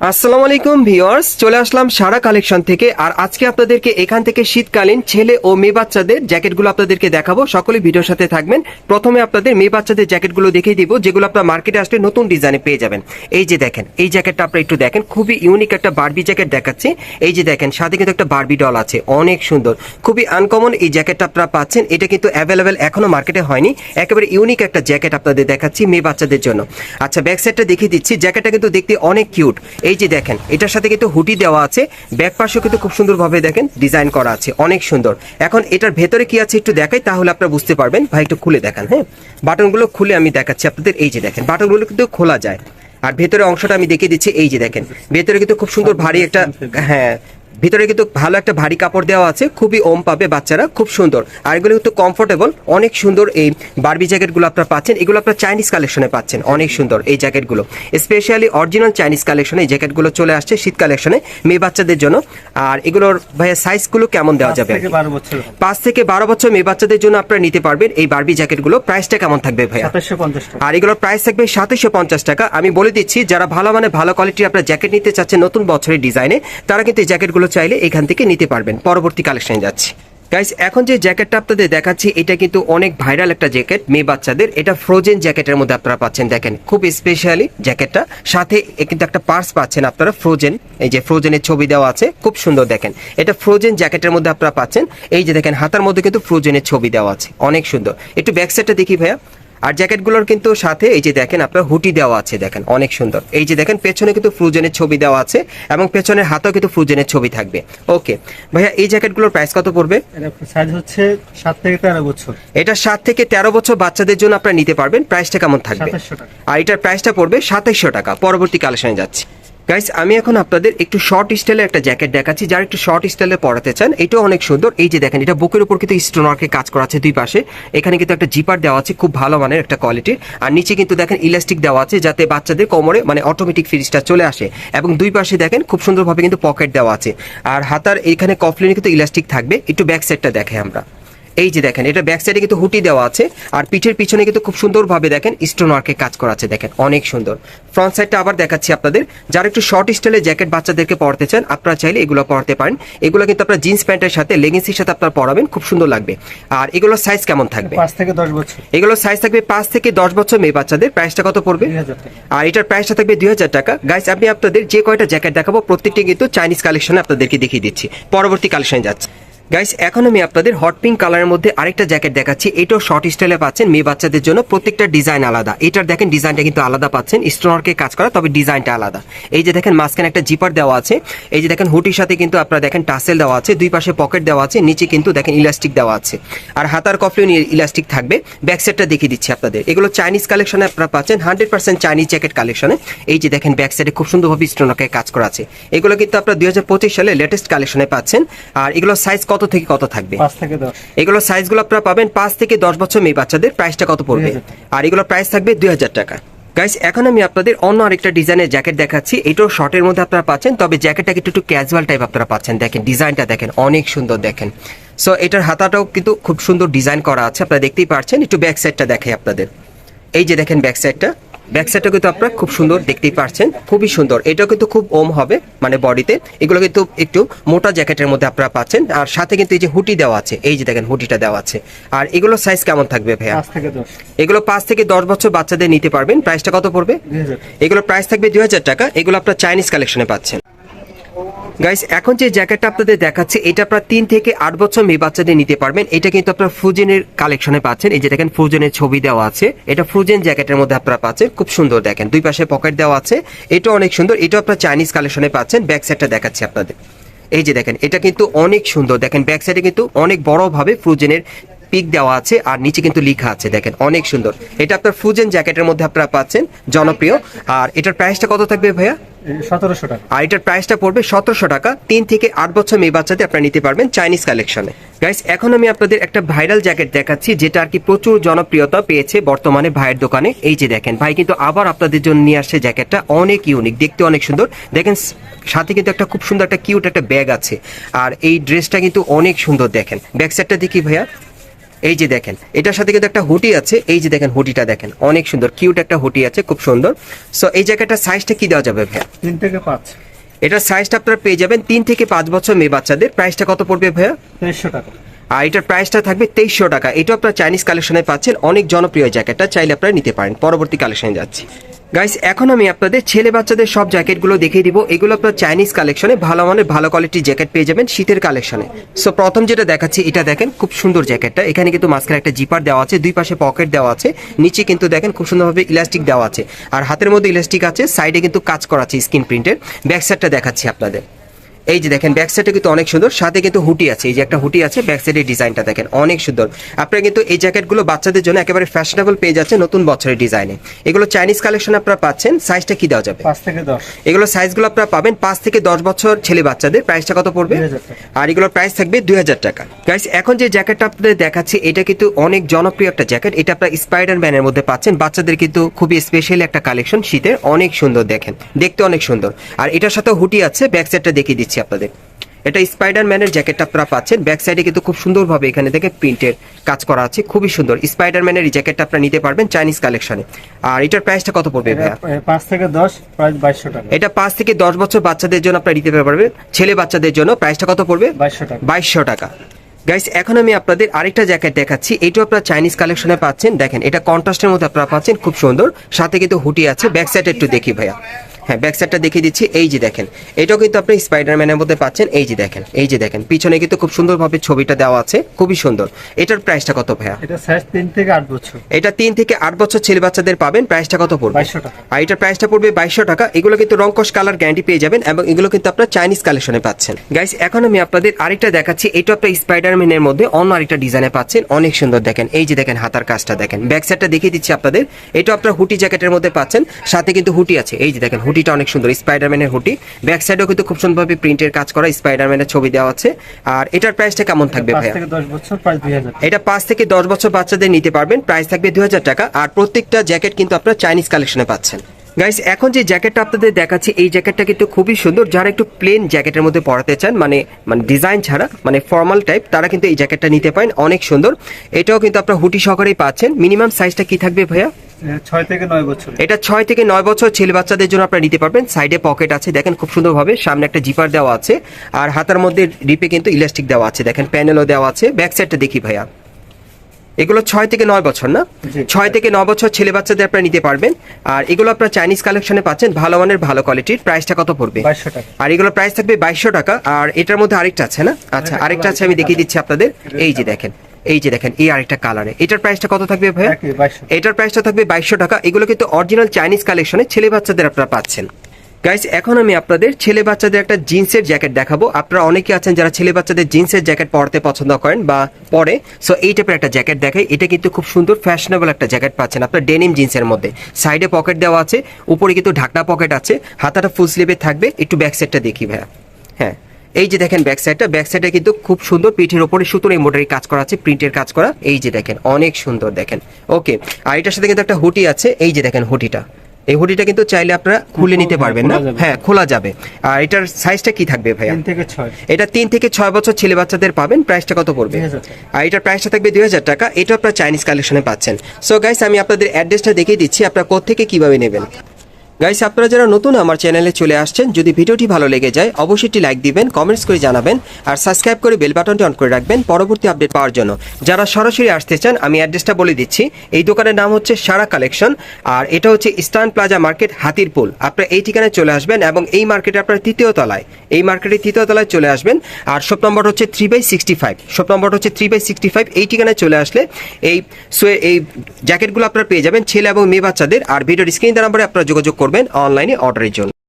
আসসালামু আলাইকুম, ভিউয়ার্স। চলে আসলাম সারা কালেকশন থেকে। আর আজকে আপনাদেরকে এখান থেকে শীতকালীন ছেলে ও মেয়ে বাচ্চাদের জ্যাকেটগুলো আপনাদেরকে দেখাবো। সকলে ভিডিওর সাথে থাকবেন। প্রথমে আপনাদের মেয়ে বাচ্চাদের জ্যাকেটগুলো দেখিয়ে দিব, যেগুলো আপনার মার্কেটে আসলে নতুন ডিজাইনে পেয়ে যাবেন। এই যে দেখেন, এই জ্যাকেটটা আপনারা একটু দেখেন। খুবই ইউনিক একটা বারবি জ্যাকেট দেখাচ্ছে। এই যে দেখেন, সাথে কিন্তু একটা বারবি ডল আছে। অনেক সুন্দর। খুবই আনকমন এই জ্যাকেটটা আপনারা পাচ্ছেন। এটা কিন্তু অ্যাভেলেবেল এখনও মার্কেটে হয়নি। একেবারে ইউনিক একটা জ্যাকেট আপনাদের দেখাচ্ছি মেয়ে বাচ্চাদের জন্য। আচ্ছা ব্যাক সাইডটা দেখিয়ে দিচ্ছি। জ্যাকেটটা কিন্তু দেখতে অনেক কিউট এই যে দেখেন, এটার সাথে কিন্তু হুডি দেওয়া আছে। ব্যাক পাশেও কিন্তু খুব সুন্দরভাবে দেখেন, ডিজাইন করা আছে, অনেক সুন্দর। এখন এটার ভেতরে কি আছে একটু দেখাই, তাহলে আপনারা বুঝতে পারবেন। ভাই, একটু খুলে দেখান হ্যাঁ? বাটনগুলো খুলে আমি দেখাচ্ছি আপনাদের। এই যে দেখেন, বাটনগুলো কিন্তু খোলা যায়। আর ভেতরে অংশটা আমি দেখিয়ে দিচ্ছি, এই যে দেখেন। ভেতরে কিন্তু খুব সুন্দর ভারী একটা হ্যাঁ ভিতরে কিন্তু ভালো একটা ভারী কাপড় দেওয়া আছে খুবই ওম পাবে বাচ্চারা খুব সুন্দর। আর এগুলো কিন্তু কমফোর্টেবল অনেক সুন্দর এই বার্বি জ্যাকেটগুলো আপনারা পাচ্ছেন এগুলো আপনার চাইনিজ কালেকশনে পাচ্ছেন অনেক সুন্দর এই জ্যাকেটগুলো স্পেশালি অরিজিনাল চাইনিজ কালেকশনে এই জ্যাকেটগুলো চলে আসছে শীত কালেকশনে মেয়ে বাচ্চাদের জন্য। আর এগুলোর ভাইয়া সাইজগুলো কেমন দেওয়া যাবে? পাঁচ থেকে বারো বছর মেয়ে বাচ্চাদের জন্য আপনারা নিতে পারবেন এই বার্বি জ্যাকেটগুলো প্রাইসটা কেমন থাকবে ভাইয়া? আর এগুলোর প্রাইস থাকবে সাতশো পঞ্চাশ টাকা। আমি বলে দিচ্ছি যারা ভালো মানে ভালো কোয়ালিটির আপনার জ্যাকেট নিতে চাচ্ছেন নতুন বছরের ডিজাইনে তারা কিন্তু এই জ্যাকেটগুলো চাইলে এখান থেকে নিতে পারবেন। পরবর্তী কালেকশনে যাচ্ছি। গাইস এখন যে জ্যাকেটটা আপনাদের দেখাচ্ছি, এটা কিন্তু অনেক ভাইরাল একটা জ্যাকেট মেয়ে বাচ্চাদের। এটা ফ্রোজেন জ্যাকেটের মধ্যে আপনারা পাচ্ছেন, দেখেন। খুব স্পেশালি জ্যাকেটটা সাথে কিন্তু একটা পার্স পাচ্ছেন আপনারা ফ্রোজেন এই যে ফ্রোজেনের ছবি দেওয়া আছে, খুব সুন্দর, দেখেন। এটা ফ্রোজেন জ্যাকেটের মধ্যে আপনারা পাচ্ছেন। এই যে দেখেন, হাতার মধ্যে কিন্তু ফ্রোজেনের ছবি দেওয়া আছে। অনেক সুন্দর। একটু ব্যাক সাইডটা দেখি ভাইয়া। আর জ্যাকেটগুলোর কিন্তু সাথে এই যে দেখেন আপনার হুটি দেওয়া আছে দেখেন অনেক সুন্দর। এই যে দেখেন পেছনে কিন্তু ফ্রুজেনের ছবি দেওয়া আছে এবং পেছনের হাতেও কিন্তু ফ্রুজেনের ছবি থাকবে। ওকে ভাইয়া এই জ্যাকেটগুলোর প্রাইস কত পড়বে? এটা সাইজ হচ্ছে সাত থেকে তেরো বছর। এটা সাত থেকে তেরো বছর বাচ্চাদের জন্য আপনারা নিতে পারবেন। প্রাইসটা কেমন থাকবে? আর এটার প্রাইসটা পড়বে সাতাইশশো টাকা। পরবর্তী কালেকশনে যাচ্ছি। গাইস আমি এখন আপনাদের একটু শর্ট স্টাইলের একটা জ্যাকেট দেখাচ্ছি। যারা একটু শর্ট স্টাইলে পরাতে চান, এটাও অনেক সুন্দর। এই যে দেখেন, এটা বুকের উপর কিন্তু স্টোনারকে কাজ করা আছে দুই পাশে। এখানে কিন্তু একটা জিপার দেওয়া আছে, খুব ভালো মানের একটা কোয়ালিটির আর নিচে কিন্তু দেখেন ইলাস্টিক দেওয়া আছে, যাতে বাচ্চাদের কোমরে মানে অটোমেটিক ফ্রিজটা চলে আসে। এবং দুই পাশে দেখেন, খুব সুন্দরভাবে কিন্তু পকেট দেওয়া আছে। আর হাতার এখানে কফলিনে কিন্তু ইলাস্টিক থাকবে। একটু ব্যাক সাইডটা দেখে আমরা। এই যে দেখেন এটা ব্যাক সাইডে কিন্তু হুটি দেওয়া আছে আর পিঠের পিছনে কিন্তু খুব সুন্দরভাবে দেখেন স্টোন ওয়ার্কে কাজ করা আছে দেখেন অনেক সুন্দর। ফ্রন্ট সাইডটা আবার দেখাচ্ছি আপনাদের যারা একটু শর্ট স্টাইলের জ্যাকেট বাচ্চাদেরকে পড়তে চান আপনারা চাইলে এগুলো পড়তে পারেন। এগুলো কিন্তু আপনার জিন্স প্যান্টের সাথে লেগিংসের সাথে আপনারা পরাবেন খুব সুন্দর লাগবে। আর এগুলোর সাইজ কেমন থাকবে? পাঁচ থেকে দশ বছর। এগুলোর সাইজ থাকবে পাঁচ থেকে দশ বছর মেয়ে বাচ্চাদের প্রাইসটা কত পড়বে? আর এটার প্রাইসটা থাকবে দুই হাজার টাকা। গাইস আমি আপনাদের যে কয়টা জ্যাকেট দেখাবো প্রত্যেকটি কিন্তু চাইনিজ কালেকশনে আপনাদেরকে দেখিয়ে দিচ্ছি। পরবর্তী কালেকশনে যাচ্ছে। গাইস এখন আমি আপনাদের হট পিঙ্ক কালারের মধ্যে আরেকটা জ্যাকেট দেখাচ্ছি। এটাও শর্ট স্টাইলে পাচ্ছেন, মেয়ে বাচ্চাদের জন্য প্রত্যেকটা ডিজাইন আলাদা। এটার দেখেন ডিজাইনটা কিন্তু আলাদা পাচ্ছেন স্টোনারকে কাজ করা, তবে ডিজাইনটা আলাদা। এই যে দেখেন, মাঝখানে একটা জিপার দেওয়া আছে। এই যে দেখেন, হুটির সাথে কিন্তু আপনারা দেখেন টাসেল দেওয়া আছে, দুই পাশে পকেট দেওয়া আছে, নিচে কিন্তু দেখেন ইলাস্টিক দেওয়া আছে। আর হাতার কফলিও ইলাস্টিক থাকবে। ব্যাক সাইডটা দেখিয়ে দিচ্ছি আপনাদের। এগুলো চাইনিজ কালেকশনে আপনারা পাচ্ছেন হান্ড্রেড পার্সেন্ট চাইনিজ জ্যাকেট কালেকশনে এই যে দেখেন ব্যাক সাইডে খুব সুন্দরভাবে স্টোনারকে কাজ করা আছে। এগুলো কিন্তু আপনারা দু হাজার পঁচিশ সালে লেটেস্ট কালেকশনে পাচ্ছেন। আর এগুলো সাইজ কত থেকে কত থাকবে? এগুলো সাইজগুলো আপনারা পাবেন পাঁচ থেকে দশ বছর মেয়ে বাচ্চাদের প্রাইসটা কত পড়বে? আর এগুলো প্রাইস থাকবে দুই হাজার টাকা। গাইস এখন আমি আপনাদের অন্য আরেকটা ডিজাইনের জ্যাকেট দেখাচ্ছি। এটাও শর্টের মধ্যে আপনারা পাচ্ছেন তবে জ্যাকেটটা কিন্তু একটু ক্যাজুয়াল টাইপ আপনারা পাচ্ছেন। দেখেন ডিজাইনটা দেখেন অনেক সুন্দর দেখেন। সো এটার হাতাটাও কিন্তু খুব সুন্দর ডিজাইন করা আছে আপনারা দেখতেই পারছেন। একটু ব্যাক সাইডটা দেখাই আপনাদের। এই যে দেখেন ব্যাক সাইডটা ব্যাক সাইডটা কিন্তু আপনারা খুব সুন্দর দেখতেই পারছেন খুবই সুন্দর। এটা কিন্তু খুব ওম হবে মানে বডিতে এগুলো কিন্তু একটু মোটা জ্যাকেটের মধ্যে আপনারা পাচ্ছেন। আর সাথে কিন্তু এই যে হুটি দেওয়া আছে এই যে দেখেন হুটিটা দেওয়া আছে। আর এগুলো সাইজ কেমন থাকবে ভাইয়া? এগুলো পাঁচ থেকে দশ বছর বাচ্চাদের নিতে পারবেন। প্রাইসটা কত পড়বে? এগুলো প্রাইস থাকবে দুই হাজার টাকা। এগুলো আপনার চাইনিজ কালেকশনে পাচ্ছেন। গাইস এখন যে জ্যাকেটটা আপনাদের দেখাচ্ছে, এটা আপনার তিন থেকে আট বছর মেয়ে বাচ্চাদের নিতে পারবেন। এটা কিন্তু আপনার ফ্রুজেনের কালেকশনে পাচ্ছেন। এই যে দেখেন ফ্রুজেনের ছবি দেওয়া আছে। এটা ফ্রুজেন জ্যাকেটের মধ্যে আপনারা পাচ্ছেন। খুব সুন্দর দেখেন। দুই পাশে পকেট দেওয়া আছে। এটা অনেক সুন্দর। এটা আপনার চাইনিজ কালেকশনে পাচ্ছেন। ব্যাক সাইডটা দেখাচ্ছি আপনাদের। এই যে দেখেন, এটা কিন্তু অনেক সুন্দর। দেখেন ব্যাক সাইডে কিন্তু অনেক বড়ভাবে ফ্রুজেনের পিক দেওয়া আছে আর নিচে কিন্তু লেখা আছে। দেখেন, অনেক সুন্দর। এটা আপনার ফ্রুজেন জ্যাকেটের মধ্যে আপনারা পাচ্ছেন। জনপ্রিয়। আর এটার প্রাইসটা কত থাকবে ভাইয়া? সতেরোশো টাকা। আর প্রাইসটা পড়বে সতেরোশো টাকা। তিন থেকে আট বছর মেয়ে বাচ্চাদের আপনারা নিতে পারবেন চাইনিজ কালেকশনে গাইস এখন আমি আপনাদের একটা ভাইরাল জ্যাকেট দেখাচ্ছি, যেটা আর কি প্রচুর জনপ্রিয়তা পেয়েছে বর্তমানে ভাইয়ের দোকানে। এই যে দেখেন, ভাই কিন্তু আবার আপনাদের জন্য নিয়ে আসছে জ্যাকেটটা অনেক ইউনিক দেখতে অনেক সুন্দর। দেখেন, সাথে কিন্তু একটা খুব সুন্দর একটা কিউট একটা ব্যাগ আছে। আর এই ড্রেসটা কিন্তু অনেক সুন্দর, দেখেন। ব্যাক সাইডটা দেখি ভাইয়া। এই যে দেখেন এটার সাথে কিন্তু একটা হুটি আছে এই যে দেখেন হুটিটা দেখেন অনেক সুন্দর কিউট একটা হুটি আছে খুব সুন্দর। সো এই জ্যাকেটটার সাইজটা কি দেওয়া যাবে ভাইয়া? তিন থেকে পাঁচ। এটার সাইজটা আপনারা পেয়ে যাবেন তিন থেকে পাঁচ বছর মেয়ে বাচ্চাদের। প্রাইসটা কত পড়বে ভাইয়া? তেইশশো টাকা। আর এটার প্রাইসটা থাকবে তেইশশো টাকা। এটা আপনার চাইনিজ কালেকশনে পাচ্ছেন অনেক জনপ্রিয় জ্যাকেটটা চাইলে আপনারা নিতে পারেন। পরবর্তী কালেকশনে যাচ্ছি। গাইস এখন আমি আপনাদের ছেলে বাচ্চাদের সব জ্যাকেটগুলো দেখিয়ে দিব। এগুলো আপনার চাইনিজ কালেকশনে ভালো মানের, ভালো কোয়ালিটির জ্যাকেট পেয়ে যাবেন শীতের কালেকশনে সো প্রথম যেটা দেখাচ্ছি, এটা দেখেন, খুব সুন্দর জ্যাকেটটা এখানে কিন্তু মাঝখানে একটা জিপার দেওয়া আছে, দুই পাশে পকেট দেওয়া আছে। নিচে কিন্তু দেখেন, খুব সুন্দরভাবে ইলাস্টিক দেওয়া আছে। আর হাতের মধ্যে ইলাস্টিক আছে সাইডে কিন্তু কাজ করা আছে স্ক্রিন প্রিন্টের ব্যাক সাইডটা দেখাচ্ছি আপনাদের। এই যে দেখেন ব্যাক সাইডে কিন্তু অনেক সুন্দর। সাথে কিন্তু হুটি আছে। এই যে একটা হুটি আছে ব্যাক সাইডের ডিজাইনটা দেখেন অনেক সুন্দর। আপনারা কিন্তু এই জ্যাকেটগুলো বাচ্চাদের জন্য একেবারে ফ্যাশনেবল পেয়ে যাচ্ছে নতুন বছরের ডিজাইনে। এগুলো চাইনিজ কালেকশন আপনারা পাচ্ছেন। সাইজটা কি দেওয়া যাবে? পাঁচ থেকে দশ। এগুলো সাইজগুলো আপনারা পাবেন পাঁচ থেকে দশ বছর ছেলে বাচ্চাদের। প্রাইসটা কত পড়বে? আর এগুলোর প্রাইস থাকবে দুই হাজার টাকা। গাইস এখন যে জ্যাকেটটা আপনাদের দেখাচ্ছি এটা কিন্তু অনেক জনপ্রিয় একটা জ্যাকেট। এটা আপনার স্পাইডার ম্যানের মধ্যে পাচ্ছেন। বাচ্চাদের কিন্তু খুবই স্পেশাল একটা কালেকশন শীতের। অনেক সুন্দর দেখেন। দেখতে অনেক সুন্দর। আর এটার সাথে হুটি আছে। ব্যাক সাইডটা দেখিয়ে দিচ্ছি। আপনাদের। এটা স্পাইডার ম্যানের জ্যাকেটটা আপনারা পাচ্ছেন। ব্যাক সাইডে কিন্তু খুব সুন্দরভাবে এখানে থেকে প্রিন্টের কাজ করা আছে। খুবই সুন্দর। স্পাইডার ম্যানের এই জ্যাকেটটা আপনারা নিতে পারবেন চাইনিজ কালেকশনে আর এটার প্রাইসটা কত পড়বে ভাইয়া? পাঁচ থেকে দশ প্রাইস বাইশশো টাকা। এটা পাঁচ থেকে দশ বছর বাচ্চাদের জন্য আপনারা নিতে পারবেন। ছেলে বাচ্চাদের জন্য প্রাইসটা কত পড়বে? বাইশশো টাকা। বাইশশো টাকা। গাইস এখন আমি আপনাদের আরেকটা জ্যাকেট দেখাচ্ছি। এটাও আপনারা চাইনিজ কালেকশনে পাচ্ছেন। দেখেন এটা কন্ট্রাস্টের মধ্যে আপনারা পাচ্ছেন। খুব সুন্দর। সাথে কিন্তু হুটি আছে। ব্যাক সাইড একটু দেখি ভাইয়া। হ্যাঁ ব্যাক সাইডটা দেখিয়ে দিচ্ছি। এই যে দেখেন এটাও কিন্তু আপনি স্পাইডারম্যানের মধ্যে পাচ্ছেন। এই যে দেখেন এই যে দেখেন পিছনে কিন্তু খুব সুন্দরভাবে ছবিটা দেওয়া আছে। খুবই সুন্দর। এটার প্রাইসটা কত ভাইয়া? এটা সাইজ তিন থেকে আট বছর। এটা তিন থেকে আট বছর ছেলে বাচ্চাদের পাবেন। প্রাইসটা কত পড়বে? টাকা। আর এটার প্রাইসটা পড়বে বাইশশো টাকা। এগুলো কিন্তু রংকশ কালার গ্যারান্টি পেয়ে যাবেন এবং এগুলো কিন্তু আপনার চাইনিজ কালেকশনে পাচ্ছেন। গাইস এখন আমি আপনাদের আরেকটা দেখাচ্ছি। এটা আপনার স্পাইডারম্যানের মধ্যে অন্য আরেকটা ডিজাইনে পাচ্ছেন। অনেক সুন্দর দেখেন। এই যে দেখেন হাতার কাজটা দেখেন। ব্যাক সাইডটা দেখিয়ে দিচ্ছি আপনাদের। এটা আপনার হুটি জ্যাকেটের মধ্যে পাচ্ছেন। সাথে কিন্তু হুটি আছে। এই যে দেখেন হুটিটা অনেক সুন্দর স্পাইডারম্যানের হুটি। ব্যাক সাইডেও কিন্তু খুব সুন্দরভাবে প্রিন্টের কাজ করা স্পাইডারম্যানের ছবি দেওয়া আছে। আর এটার প্রাইসটা কেমন থাকবে ভাইয়া? এটা পাঁচ থেকে দশ বছর বাচ্চাদের নিতে পারবেন প্রাইস থাকবে দুই হাজার টাকা। আর প্রত্যেকটা জ্যাকেট কিন্তু আপনার চাইনিজ কালেকশনে পাচ্ছেন। গাইস এখন যে জ্যাকেটটা আপনাদের দেখাচ্ছি এই জ্যাকেটটা কিন্তু খুবই সুন্দর। যারা একটু প্লেন জ্যাকেটের মধ্যে পরাতে চান মানে মানে ডিজাইন ছাড়া মানে ফর্মাল টাইপ তারা কিন্তু এই জ্যাকেটটা নিতে পারেন অনেক সুন্দর। এটাও কিন্তু আপনার হুটি সহকারেই পাচ্ছেন। মিনিমাম সাইজটা কি থাকবে ভাইয়া? এটা ছয় থেকে নয় বছর ছেলে বাচ্চাদের জন্য আপনারা নিতে পারবেন। সাইডে পকেট আছে, দেখেন খুব সুন্দরভাবে। সামনে একটা জিপার দেওয়া আছে। আর হাতার মধ্যে রিপে কিন্তু ইলাস্টিক দেওয়া আছে। দেখেন প্যানেলও দেওয়া আছে। ব্যাক সাইডটা দেখি ভাইয়া। এগুলো ছয় থেকে নয় বছর না? ছয় থেকে নয় বছর ছেলে বাচ্চাদের আপনারা নিতে পারবেন। আর এগুলো আপনার চাইনিজ কালেকশনে পাচ্ছেন ভালো মানের ভালো কোয়ালিটির প্রাইসটা কত পড়বে? আর এগুলোর প্রাইস থাকবে বাইশশো টাকা। আর এটার মধ্যে আরেকটা আছে না? আচ্ছা আরেকটা আছে আমি দেখিয়ে দিচ্ছি আপনাদের। এই যে দেখেন এই যে দেখেন এই আরেকটা কালারে এটার প্রাইসটা কত থাকবে বাইশশো। এটার প্রাইসটা থাকবে বাইশশো টাকা। এগুলো কিন্তু অরিজিনাল চাইনিজ কালেকশনে ছেলে বাচ্চাদের আপনারা পাচ্ছেন। গাইস এখন আমি আপনাদের ছেলে বাচ্চাদের একটা জিন্সের জ্যাকেট দেখাবো। আপনারা অনেকে আছেন যারা ছেলে বাচ্চাদের জিন্সের জ্যাকেট পরতে পছন্দ করেন বা পরে। সো এই টাইপের একটা জ্যাকেট দেখাই। এটা কিন্তু খুব সুন্দর ফ্যাশনেবল একটা জ্যাকেট পাচ্ছেন আপনার ডেনিম জিন্সের মধ্যে। সাইডে পকেট দেওয়া আছে, উপরে কিন্তু ঢাকনা পকেট আছে। হাতাটা ফুল স্লিভে থাকবে। একটু ব্যাক সাইডটা দেখি ভাইয়া। হ্যাঁ এই যে দেখেন ব্যাক সাইডটা ব্যাক সাইডে কিন্তু খুব সুন্দর পিঠের উপরে সুতোর এমব্রয়ডারি কাজ করা আছে প্রিন্টের কাজ করা। এই যে দেখেন, অনেক সুন্দর দেখেন। ওকে আর এটার সাথে কিন্তু একটা হুটি আছে। এই যে দেখেন হুটিটা। এই হুডিটা কিন্তু চাইলে আপনারা খুলে নিতে পারবেন না? হ্যাঁ খোলা যাবে। আর এটার সাইজটা কি থাকবে ভাইয়া? তিন থেকে ছয়। এটা তিন থেকে ছয় বছর ছেলে বাচ্চাদের পাবেন। প্রাইসটা কত পড়বে? আর এটার প্রাইসটা থাকবে দুই হাজার টাকা। এটা আপনার চাইনিজ কালেকশনে পাচ্ছেন। সো গাইস আমি আপনাদের অ্যাড্রেসটা দেখিয়ে দিচ্ছি। আপনারা কোথেকে কীভাবে নেবেন? গাইস আপনারা যারা নতুন আমার চ্যানেলে চলে আসছেন, যদি ভিডিওটি ভালো লেগে যায়, অবশ্যই একটি লাইক দিবেন কমেন্টস করে জানাবেন, আর সাবস্ক্রাইব করে বেল বাটনটি অন করে রাখবেন পরবর্তী আপডেট পাওয়ার জন্য। যারা সরাসরি আসতে চান, আমি অ্যাড্রেসটা বলে দিচ্ছি। এই দোকানের নাম হচ্ছে সারা কালেকশন আর এটা হচ্ছে ইস্টার্ন প্লাজা মার্কেট হাতিরপুল। আপনারা এই ঠিকানায় চলে আসবেন এবং এই মার্কেটে আপনার তৃতীয় তলায়, এই মার্কেটের তৃতীয় তলায় চলে আসবেন, আর শপ নম্বর হচ্ছে three by sixty five shop number হচ্ছে থ্রি বাই সিক্সটি ফাইভ এই ঠিকানায় চলে আসলে এই সোয়ে এই জ্যাকেটগুলো আপনারা পেয়ে যাবেন, ছেলে এবং মেয়ে বাচ্চাদের, আর ভিডিওর স্ক্রিন নাম্বারে আপনারা যোগাযোগ করবেন অনলাইনে অর্ডারের জন্য।